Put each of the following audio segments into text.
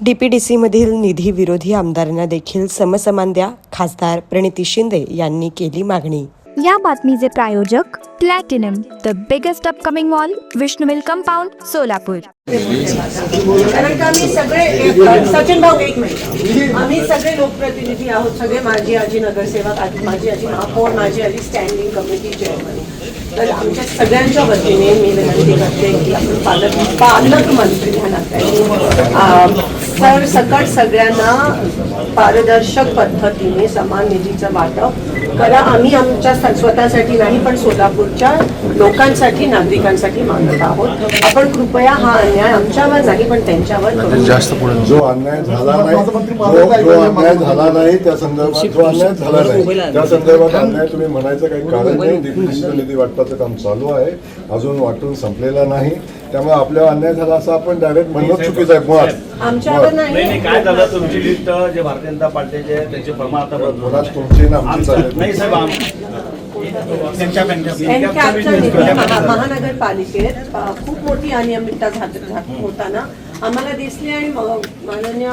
डीपीडीसीमधील निधी विरोधी आमदारांना देखील समसमान द्या. खासदार प्रणिती शिंदे यांनी केली मागणी. या बातमीचे प्रायोजक platinum the biggest upcoming mall Vishnu mill compound Solapur. कारण का आम्ही सगळे सचिन भाऊ एक मिनिट. आम्ही सगळे लोकप्रतिनिधी आहोत सगळे माझी आजी नगरसेवक आजी माझी आजी महापौर माझी आजी स्टँडिंग कमिटी चेअरमन तर आमच्या सगळ्यांच्या वतीने मी विनंती करते की आपण पालक पालकमंत्री ह्या सर सकट सगळ्यांना पारदर्शक पद्धतीने समान निधीचं वाटप करा. आम्ही आमच्या स्वतःसाठी नाही पण सोलापूरच्या लोकांसाठी नागरिकांसाठी मागत आहोत. आपण कृपया हा अन्याय आमच्यावर नाही पण त्यांच्यावर. जास्त जो अन्याय झाला नाही जो अन्याय झाला नाही त्या संदर्भात जो अन्याय झाला नाही त्या संदर्भात अन्याय तुम्ही म्हणायचं काही कारण नाही. निधी वाटपाचं काम चालू आहे. अजून वाटून संपलेला नाही. त्यामुळे आपल्यावर अन्याय झाला असं आपण डायरेक्ट म्हणणं चुकीचं आहे. मुळात. आमच्यावर मुळात. नाही. नाही नाही काय झालं? तुमची लिस्ट जे भारतीय जनता पार्टीचे आहे, त्यांचे प्रमाण आता बदलून मुळात तुमची ना आमची चालेल नाही. साहेब आम- महा- महानगरपालिकेत अ, खूप मोठी अनियमितता झात झात होताना. आम्हाला दिसली आणि म- माननीय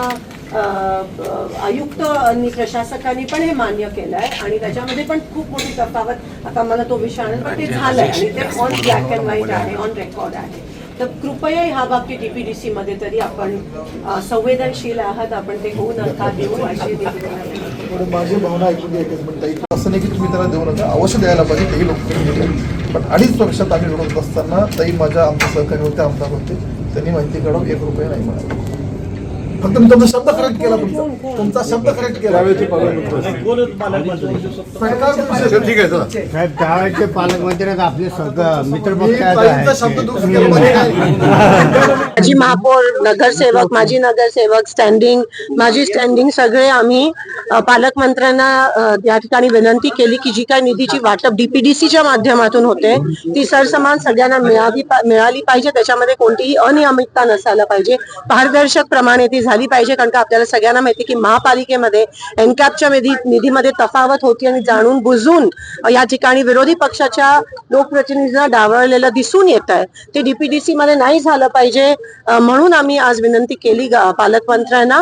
अ, अ, आयुक्त आणि प्रशासकांनी पण हे मान्य केलं आहे आणि त्याच्यामध्ये पण खूप मोठी तफावत. आता मला तो विषय आणेल पण ते झालंय. आणि ते ऑन ब्लॅक अँड व्हाईट आहे ऑन रेकॉर्ड आहे. तर कृपया ह्या बाबतीत डीपीडीसी मध्ये तरी आपण संवेदनशील आहात आपण ते होऊ नका देऊ अशी माझी भावना ऐकून घ्या असं नाही की तुम्ही त्याला देऊ नका अवश्य द्यायला पाहिजे तेही लोक पण अडीच वर्षात आम्ही लढत असताना ताई माझ्या आमच्या सहकारी होते आमदार होते. त्यांनी माहिती काढून एक रुपये नाही म्हणाले. फक्त मी तुमचा शब्द करेक्ट केला तुमचा तुमचा शब्द करेक्ट केला. ठीक आहे चला. साहेब त्यावेळेचे पालकमंत्री आहेत आपले सगळं मित्र मी ताईंचा शब्द दुरुस्त केला. पाहिजे. माझी महापौर नगरसेवक माझी नगरसेवक स्टँडिंग माझी स्टँडिंग सगळे आम्ही अ, पालकमंत्र्यांना अ, या ठिकाणी विनंती केली की जी काही निधीची वाटप डीपीडीसीच्या माध्यमातून होते ती सरसमान सगळ्यांना मिळावी पा- मिळाली पाहिजे. त्याच्यामध्ये कोणतीही अनियमितता नसायला पाहिजे. पारदर्शक प्रमाणे ती झाली. झाली पाहिजे कारण का आपल्याला सगळ्यांना माहिती की महापालिकेमध्ये एनकॅपच्या निधी निधीमध्ये तफावत होती आणि जाणून बुजून या ठिकाणी विरोधी पक्षाच्या लोकप्रतिनिधींना डावळलेलं दिसून येत आहे. ते डीपीडीसी मध्ये नाही झालं पाहिजे म्हणून आम्ही आज विनंती केली पालकमंत्र्यांना.